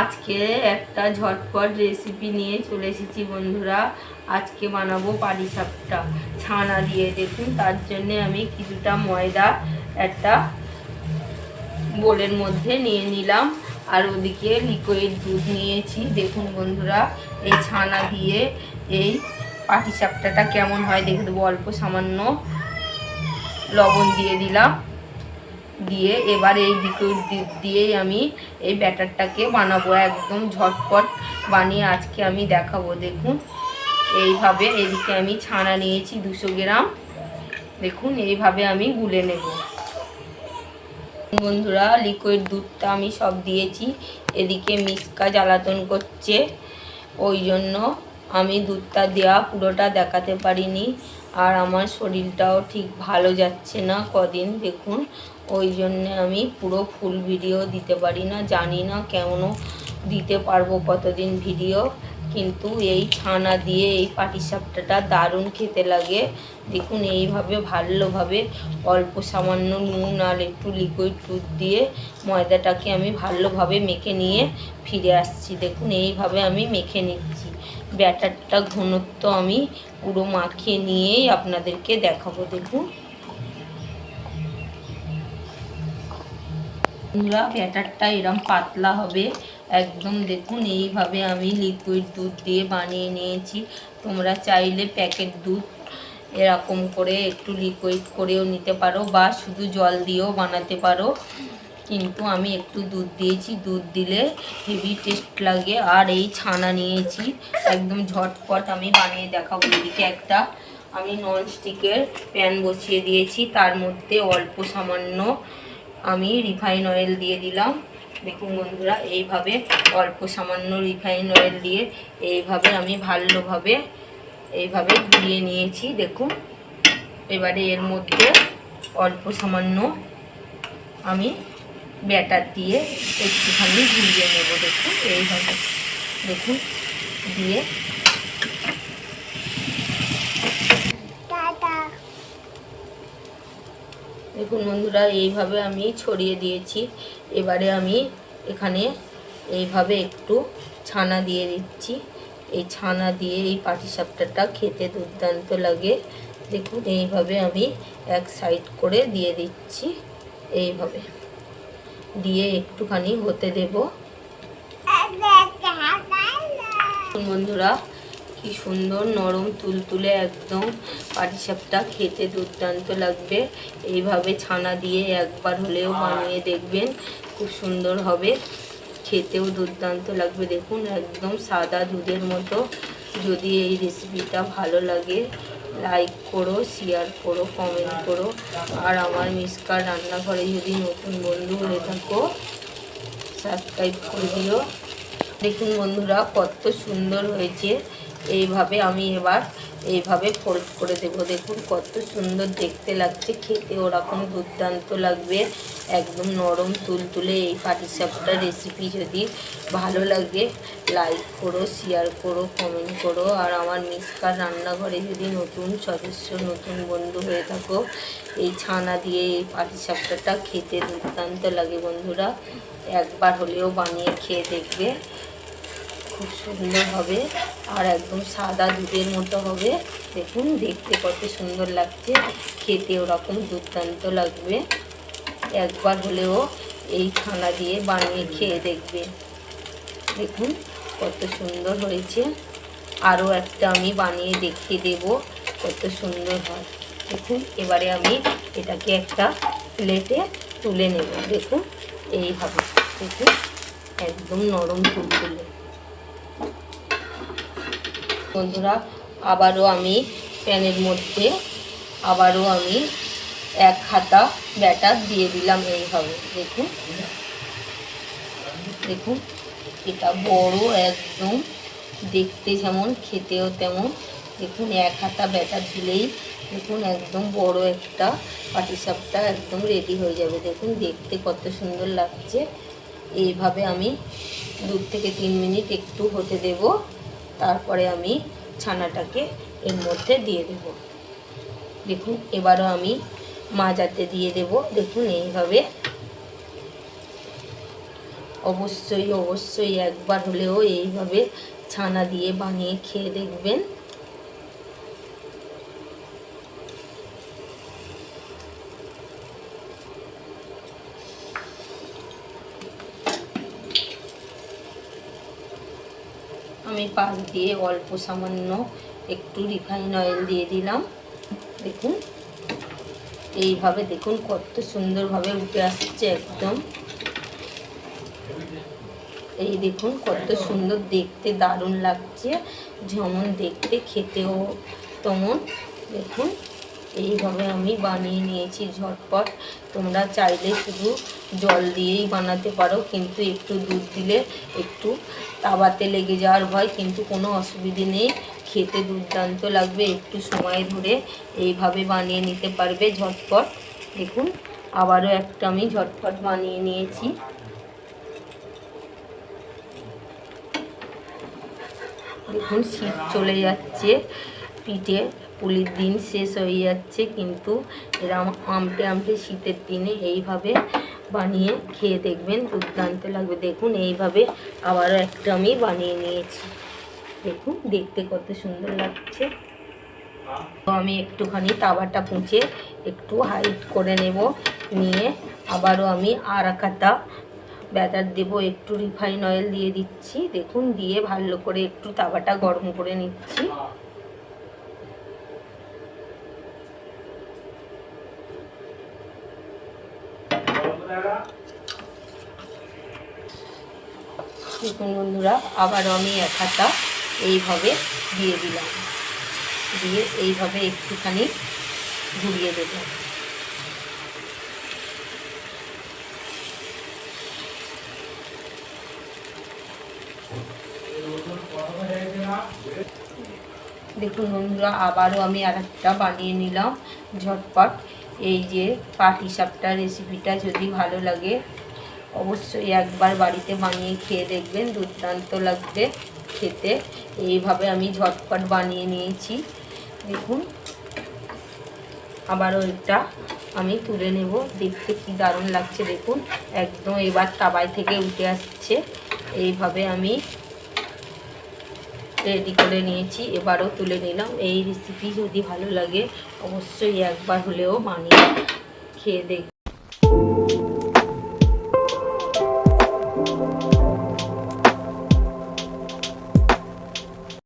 আজকে একটা ঝটপট রেসিপি নিয়ে চলে এসেছি বন্ধুরা। আজকে বানাবো পাটিসাপটা ছানা দিয়ে, দেখুন, তার জন্য আমি কিছুটা ময়দা একটা বোলের মধ্যে নিয়ে নিলাম। আর ওদিকে লিকুইড দুধ নিয়েছি। দেখুন বন্ধুরা, এই ছানা দিয়ে এই পাটিসাপটাটা কেমন হয় দেখে দেবো। অল্প সামান্য লবণ দিয়ে দিলাম। দিয়ে এবার এই লিকুইড দিয়েই আমি এই ব্যাটারটাকে বানাবো। একদম ঝটপট বানিয়ে আজকে আমি দেখাবো, দেখুন। এইভাবে এদিকে আমি ছানা নিয়েছি দুশো গ্রাম। দেখুন, এইভাবে আমি গুলে নেব। বন্ধুরা লিকুইড দুধটা আমি সব দিয়েছি। এদিকে মিসকা জ্বালাতন করছে। ওই জন্য আমি দুধটা দেওয়া পুরোটা দেখাতে পারিনি। আর আমার শরীরটাও ঠিক ভালো যাচ্ছে না কদিন। দেখুন ওই জন্যে আমি পুরো ফুল ভিডিও দিতে পারি না, জানি না কেমনও দিতে পারব কতদিন ভিডিও কিন্তু এই ছানা দিয়ে এই পাটিসাপটাটা দারুণ খেতে লাগে। দেখুন, এইভাবে ভালোভাবে অল্প সামান্য নুন আর একটু লিকুইড দুধ দিয়ে ময়দাটাকে আমি ভালোভাবে মেখে নিয়ে ফিরে আসছি। দেখুন, এইভাবে আমি মেখে নিচ্ছি। ব্যাটারটা ঘনত্ব আমি পুরো মাখিয়ে নিয়েই আপনাদেরকে দেখাবো। দেখুন। বন্ধুরা, ব্যাটারটা এরম পাতলা হবে। একদম দেখুন, এইভাবে আমি লিকুইড দুধ দিয়ে বানিয়ে নিয়েছি। তোমরা চাইলে প্যাকেট দুধ এরকম করে একটু লিকুইড করেও নিতে পারো বা শুধু জল দিয়েও বানাতে পারো। কিন্তু আমি একটু দুধ দিয়েছি। দুধ দিলে হেভি টেস্ট লাগে। আর এই ছানা নিয়েছি। একদম ঝটপট আমি বানিয়ে দেখাবো এদিকে একটা। আমি ননস্টিকের প্যান বসিয়ে দিয়েছি। তার মধ্যে অল্প সামান্য আমি রিফাইন অয়েল দিয়ে দিলাম। দেখুন বন্ধুরা, এইভাবে অল্প সামান্য রিফাইন অয়েল দিয়ে এইভাবে আমি ভালোভাবে এইভাবে ঘুরিয়ে নিয়েছি, দেখুন। এবারে এর মধ্যে অল্প সামান্য আমি ব্যাটার দিয়ে একটুখানি ঘুরিয়ে নেব, দেখুন, এইভাবে। দেখুন, দিয়ে দেখুন বন্ধুরা এইভাবে আমি ছড়িয়ে দিয়েছি। এবারে আমি এখানে এইভাবে একটু ছানা দিয়ে দিচ্ছি। এই ছানা দিয়ে এই পাটিসাপটাটা খেতে দুর্দান্ত লাগে। দেখুন এইভাবে আমি এক সাইড করে দিয়ে দিচ্ছি। এইভাবে দিয়ে একটুখানি হতে দেব। বন্ধুরা কি সুন্দর নরম তুলতুলে একদম পাটিসাপটা খেতে দুর্দান্ত লাগবে। এইভাবে ছানা দিয়ে একবার হলেও বানিয়ে দেখবেন খুব সুন্দর হবে। খেতেও দুর্দান্ত লাগবে। দেখুন একদম সাদা দুধের মতো। যদি এই রেসিপিটা ভালো লাগে লাইক করো শেয়ার করো কমেন্ট করো। আর আমার মিসকার রান্নাঘরে যদি নতুন বন্ধু হয়ে থাকো সাবস্ক্রাইব করে দিও। দেখুন বন্ধুরা কত সুন্দর হয়েছে। এইভাবে আমি এবার এইভাবে ফোল্ড করে দেবো। দেখুন কত সুন্দর দেখতে লাগছে, খেতে ওরকম দুর্দান্ত লাগবে। একদম নরম তুলতুলে এই পাটিসাপটা রেসিপি যদি ভালো লাগে লাইক করো শেয়ার করো কমেন্ট করো। আর আমার মিসকার রান্নাঘরে যদি নতুন সদস্য, নতুন বন্ধু হয়ে থাকো, এই ছানা দিয়ে এই পাটিসাপটাটা খেতে দুর্দান্ত লাগে বন্ধুরা। একবার হলেও বানিয়ে খেয়ে দেখবে। খুব সুন্দর হবে। আর একদম সাদা দুধের মতো হবে। দেখুন, দেখতে কত সুন্দর লাগছে। খেতে ওরকম দুর্দান্ত লাগবে। একবার হলেও এই খানা দিয়ে বানিয়ে খেয়ে দেখবে। দেখুন, কত সুন্দর হয়েছে। আরও একটা আমি বানিয়ে দেখিয়ে দেব, কত সুন্দর হয়। দেখুন, এবারে আমি এটাকে একটা প্লেটে তুলে নেব। দেখুন, এইভাবে। দেখুন, একদম নরম তুলতুলে বন্ধুরা, আবারও আমি প্যানের মধ্যে, আবারও আমি এক হাতা ব্যাটার দিয়ে দিলাম এইভাবে। দেখুন দেখুন, এটা বড় একদম, দেখতে যেমন, খেতেও তেমন। দেখুন, এক হাতা ব্যাটার দিলেই দেখুন, একদম বড় একটা পাটিসাপটা একদম রেডি হয়ে যাবে। দেখুন, দেখতে কত সুন্দর লাগছে। এইভাবে আমি দু থেকে তিন মিনিট একটু হতে দেব। তারপরে আমি ছানাটাকে এর মধ্যে দিয়ে দেব। দেখুন, এবারও আমি মাজাতে দিয়ে দেব। দেখুন, এইভাবে অবশ্যই অবশ্যই একবার হলেও এইভাবে ছানা দিয়ে বানিয়ে খেয়ে দেখবেন। আমি পাশ দিয়ে অল্প সামান্য একটু রিফাইন অয়েল দিয়ে দিলাম। দেখুন, এইভাবে দেখুন কত সুন্দরভাবে উঠে আসছে একদম। এই দেখুন কত সুন্দর দেখতে, দারুণ লাগছে। যেমন দেখতে, খেতেও তেমন। দেখুন এইভাবে আমি বানিয়ে নিয়েছি ঝটপট। তোমরা চাইলে শুধু জল দিয়েই বানাতে পারো, কিন্তু একটু দুধ দিলে একটু তাওয়াতে লেগে যাওয়ার ভয়, কিন্তু কোনো অসুবিধে নেই। খেতে দুর্দান্ত লাগবে, একটু সময় ধরে এইভাবে বানিয়ে নিতে পারবে ঝটপট। দেখুন, আবারও একটা আমি ঝটপট বানিয়ে নিয়েছি। দেখুন, শীত চলে যাচ্ছে। পিঠে পুলির দিন শেষ হয়ে যাচ্ছে, কিন্তু এরম আমটে আমটে শীতের দিনে এইভাবে বানিয়ে খেয়ে দেখবেন, দুর্দান্ত লাগবে। দেখুন, এইভাবে আবারও একটা আমি বানিয়ে নিয়েছি। দেখুন, দেখতে কত সুন্দর লাগছে। তো আমি একটুখানি তাওয়াটা পুঁচে একটু হাইট করে নেব, নিয়ে আবারও আমি আর কাতা ব্যাটার দেব, একটু রিফাইন অয়েল দিয়ে দিচ্ছি। দেখুন, দিয়ে ভালো করে একটু তাওয়াটা গরম করে নিচ্ছি। দেখুন বন্ধুরা, আবারও আমি এক হাতা এইভাবে দিয়ে দিলাম। দিয়ে এইভাবে একটুখানি ঘুরিয়ে দেবো। দেখুন বন্ধুরা, আবারও আমি আর একটা বানিয়ে নিলাম ঝটপট। এই যে পাটি সাপটা রেসিপিটা যদি ভালো লাগে অবশ্যই একবার বাড়িতে বানিয়ে খেয়ে দেখবেন, দুর্দান্ত লাগবে খেতে। এইভাবে আমি ঝটপট বানিয়ে নিয়েছি। দেখুন, আবারও এটা আমি তুলে নেব। দেখতে কি দারুণ লাগছে, দেখুন। একদম এবার তাবাই থেকে উঠে আসছে। এইভাবে আমি রেডি করে নিয়েছি। এবারও তুলে নিলাম। এই রেসিপি যদি ভালো লাগে, অবশ্যই একবার হলেও বানিয়ে খেয়ে দেখ